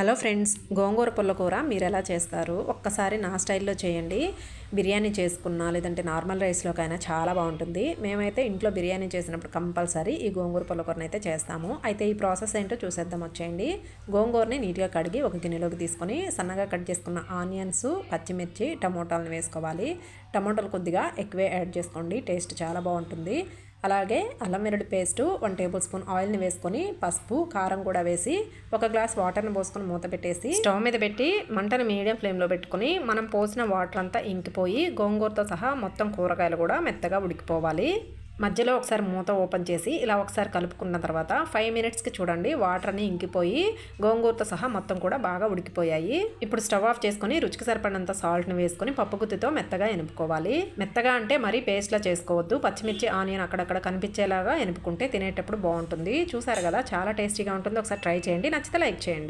Hello friends గోంగూర పుల్లకూర మీరు ఎలా చేస్తారు? ఒక్కసారి నా స్టైల్లో చేయండి. బిర్యానీ చేసుకున్నా లేదంటే నార్మల్ రైస్లోకైనా చాలా బాగుంటుంది. మేమైతే ఇంట్లో బిర్యానీ చేసినప్పుడు కంపల్సరీ ఈ గోంగూర పుల్లకూరని అయితే చేస్తాము. అయితే ఈ ప్రాసెస్ ఏంటో చూసేద్దాం వచ్చేయండి. గోంగూరని నీట్గా కడిగి ఒక గిన్నెలోకి తీసుకొని సన్నగా కట్ చేసుకున్న ఆనియన్స్ పచ్చిమిర్చి టమోటాలను వేసుకోవాలి. టమోటాలు కొద్దిగా ఎక్కువే యాడ్ చేసుకోండి టేస్ట్ చాలా బాగుంటుంది. అలాగే అల్లం వెల్లుల్లి పేస్టు వన్ టేబుల్ స్పూన్ ఆయిల్ని వేసుకొని పసుపు కారం కూడా వేసి ఒక గ్లాస్ వాటర్ని పోసుకొని మూత పెట్టేసి స్టవ్ మీద పెట్టి మంటను మీడియం ఫ్లేమ్లో పెట్టుకొని మనం పోసిన వాటర్ అంతా ఇంకిపోయి గోంగూరతో సహా మొత్తం కూరగాయలు కూడా మెత్తగా ఉడికిపోవాలి. మధ్యలో ఒకసారి మూత ఓపెన్ చేసి ఇలా ఒకసారి కలుపుకున్న తర్వాత ఫైవ్ మినిట్స్కి చూడండి వాటర్ అని ఇంకిపోయి గోంగూరతో సహా మొత్తం కూడా బాగా ఉడికిపోయాయి. ఇప్పుడు స్టవ్ ఆఫ్ చేసుకొని రుచికి సరిపడినంత సాల్ట్ని వేసుకుని పప్పు గుత్తితో మెత్తగా ఎనుపుకోవాలి. మెత్తగా అంటే మరీ పేస్ట్లా చేసుకోవద్దు. పచ్చిమిర్చి ఆనియన్ అక్కడక్కడ కనిపించేలాగా ఎనుపుకుంటే తినేటప్పుడు బాగుంటుంది. చూసారు కదా చాలా టేస్టీగా ఉంటుంది. ఒకసారి ట్రై చేయండి. నచ్చితే లైక్ చేయండి.